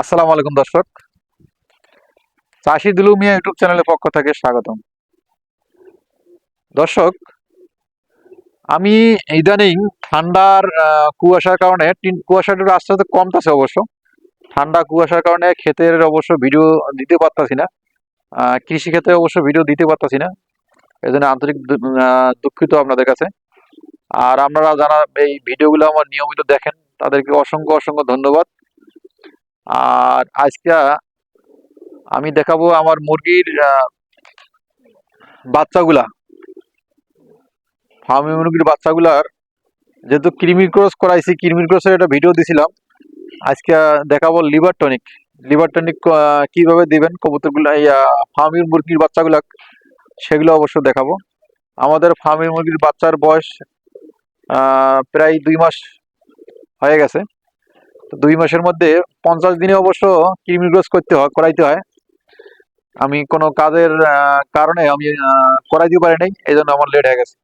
আসসালামু আলাইকুম দর্শক। চাষি দুলু মিয়া ইউটিউব চ্যানেলের পক্ষ থেকে স্বাগতম। দর্শক আমি ইদানিং ঠান্ডার কুয়াশার কারণে কুয়াশাটা আস্তে আস্তে কমতেছে অবশ্য। ঠান্ডা কুয়াশার কারণে ক্ষেতের অবশ্য ভিডিও দিতে পারতাছি না। আহ, কৃষি ক্ষেত্রে অবশ্য ভিডিও দিতে পারতাছি না। এই জন্য আন্তরিক দুঃখিত আপনাদের কাছে। আর আপনারা যারা এই ভিডিওগুলো আমার নিয়মিত দেখেন তাদেরকে অসংখ্য অসংখ্য ধন্যবাদ। আর আজকে আমি দেখাবো আমার মুরগির বাচ্চাগুলা। ফার্মি মুরগির বাচ্চাগুলার যেহেতু কৃমি ক্রস করাইছি, কৃমি ক্রসের একটা ভিডিও দিছিলাম। আজকে দেখাবো লিভার টনিক। লিভার টনিক কীভাবে দিবেন কবুতরগুলো ফার্মির মুরগির বাচ্চাগুলা, সেগুলো অবশ্য দেখাবো। আমাদের ফার্মির মুরগির বাচ্চার বয়স প্রায় দুই মাস হয়ে গেছে। তো দুই মাসের মধ্যে পঞ্চাশ দিনে অবশ্য কৃমি ক্রস করতে হয় করাইতে হয়। আমি কোনো কাজের কারণে আমি করাইতে পারি নাই এই জন্য আমার লেট হয়ে গেছে।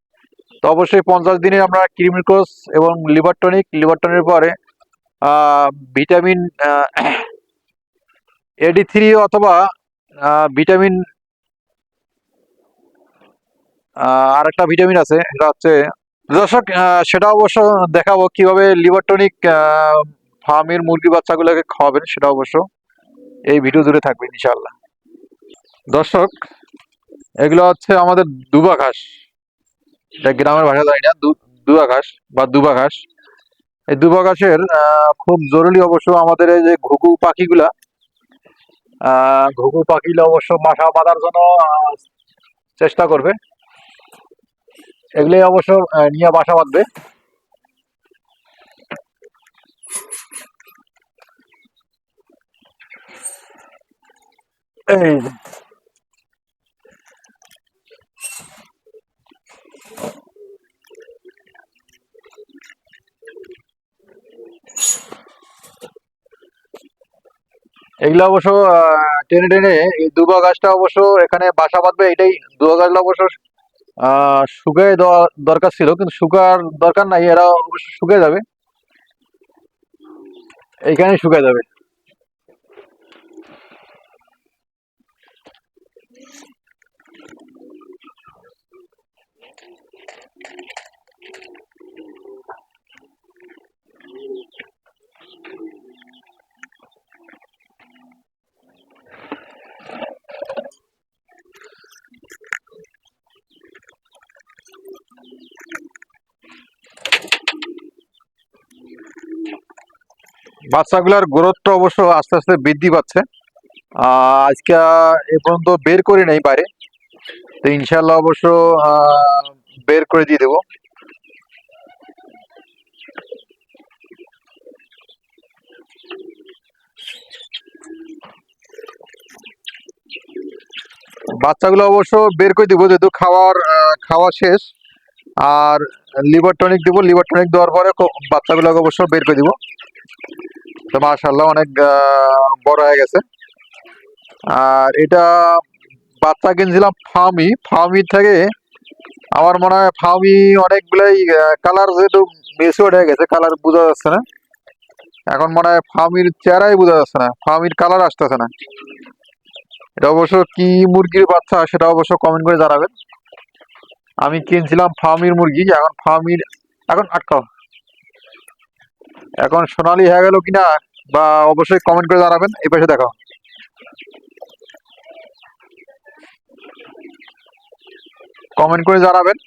তো অবশ্যই পঞ্চাশ দিনে আমরা ক্রিমি ক্রস এবং লিভার টনিক লিভার পরে ভিটামিন এডি থ্রি অথবা ভিটামিন আহ, আরেকটা ভিটামিন আছে এটা হচ্ছে দর্শক সেটা অবশ্য দেখাবো কীভাবে লিভার টনিক ফার্মের মুরগি বাচ্চাগুলোকে খাওয়াবেন, সেটা অবশ্য এই ভিডিও জুড়ে থাকবে ইনশাল্লাহ দর্শক, এগুলো হচ্ছে আমাদের দুবা ঘাস এটা গ্রামের ভাষা, জানি না দুবা ঘাস বা দুবা ঘাস এই দুবা ঘাসের খুব জরুরি অবশ্য আমাদের এই যে ঘুঘু পাখিগুলা ঘুঘু পাখিগুলো অবশ্য বাসা বাঁধার জন্য চেষ্টা করবে। এগুলি অবশ্য নিয়ে বাসা বাঁধবে। এই। এগুলো অবশ্য টেনে টেনে, এই দুবা গাছটা অবশ্য এখানে বাসা বাঁধবে, এটাই দুবা গাছটা অবশ্য শুকিয়ে দেওয়া দরকার ছিল, কিন্তু শুকার দরকার নাই, এরা অবশ্য শুকিয়ে যাবে এইখানে শুকিয়ে যাবে বাচ্চাগুলোর গ্রোথটা অবশ্য আস্তে আস্তে বৃদ্ধি পাচ্ছে। আজকে এ পর্যন্ত বের করি নাই বাইরে। তো ইনশাল্লাহ অবশ্য বের করে দিয়ে দেবো। বাচ্চাগুলো অবশ্য বের করে দিব, যেহেতু খাওয়ার খাওয়া শেষ। আর লিভার টনিক দিব লিভার টনিক দেওয়ার পরে বাচ্চাগুলোকে অবশ্য বের করে দিব। তো মাশাল্লাহ অনেক বড় হয়ে গেছে। আর এটা বাচ্চা কিনছিলাম ফার্মি ফার্মি থেকে আমার মনে হয় ফার্মি অনেকগুলাই কালার যেহেতু মেসিওর হয়ে গেছে কালার বোঝা যাচ্ছে না। এখন মনে হয় ফার্মির চেহারাই বোঝা যাচ্ছে না ফার্মির কালার আসতেছে না। এটা অবশ্য কি মুরগির বাচ্চা সেটা অবশ্য কমেন্ট করে জানাবেন। আমি কিনছিলাম ফার্মির মুরগি, এখন ফার্মির এখন আটকাও। এখন সোনালি হয়ে গেল কিনা বা অবশ্যই কমেন্ট করে জানাবেন, এই পাশে দেখো। কমেন্ট করে জানাবেন।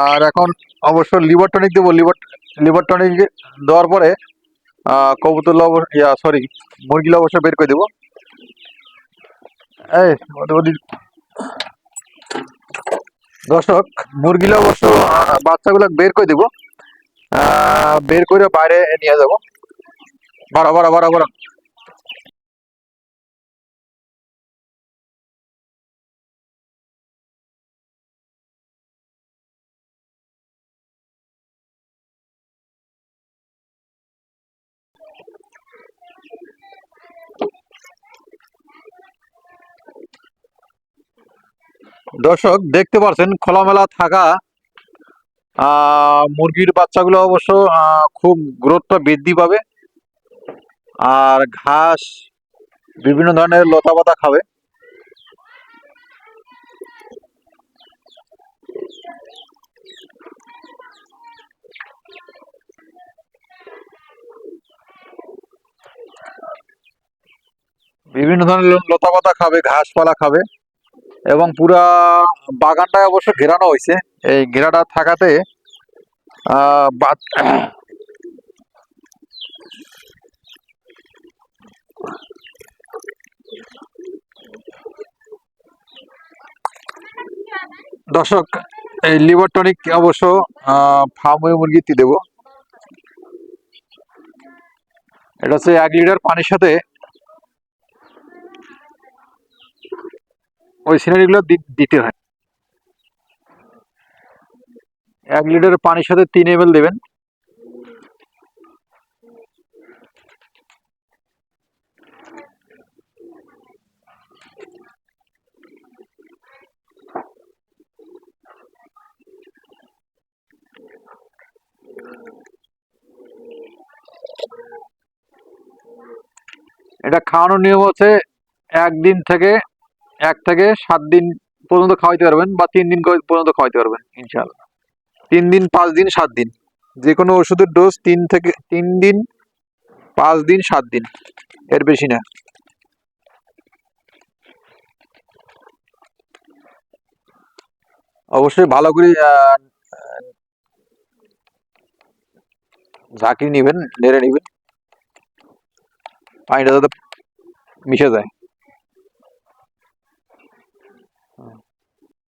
আর এখন অবশ্য লিভার টনিক দেবো লিভার লিভার টনিক দেওয়ার পরে অবশ্য ইয়া সরি মুরগিলা অবশ্য বের করে দেবো। এই দর্শক মুরগিলা অবশ্য বাচ্চাগুলো বের করে দেবো। বের করে বাইরে নিয়ে যাব। বাড়া বাড়া বাড়া বাড়া। দর্শক দেখতে পাচ্ছেন খোলামেলা থাকা মুরগির বাচ্চাগুলো অবশ্য খুব গ্রোথটা বৃদ্ধি পাবে। আর ঘাস, বিভিন্ন ধরনের লতা পাতা খাবে। বিভিন্ন ধরনের লতা পাতা খাবে, ঘাসপালা খাবে। এবং পুরা বাগানটায় অবশ্য ঘেরানো হয়েছে। এই ঘেরাটা থাকাতে দর্শক, এই লিভার টনিক অবশ্য ফার্ম মুরগিতে দেব। এটা হচ্ছে এক লিটার পানির সাথে ওই সিনারিগুলো দিতে হয়। এক লিটার পানির সাথে তিন এম দেবেন। এটা খাওয়ানোর নিয়ম হচ্ছে একদিন থেকে এক থেকে সাত দিন পর্যন্ত খাওয়াইতে পারবেন বা তিন দিন পর্যন্ত খাওয়াইতে পারবেন ইনশাল্লাহ তিন দিন, পাঁচ দিন, সাত দিন। যে কোনো ওষুধের ডোজ তিন থেকে, তিন দিন, পাঁচ দিন, সাত দিন। এর বেশি না। অবশ্যই ভালো করে ঝাঁকি নেবেন, নেড়ে নেবেন। পানিটা যাতে মিশে যায়।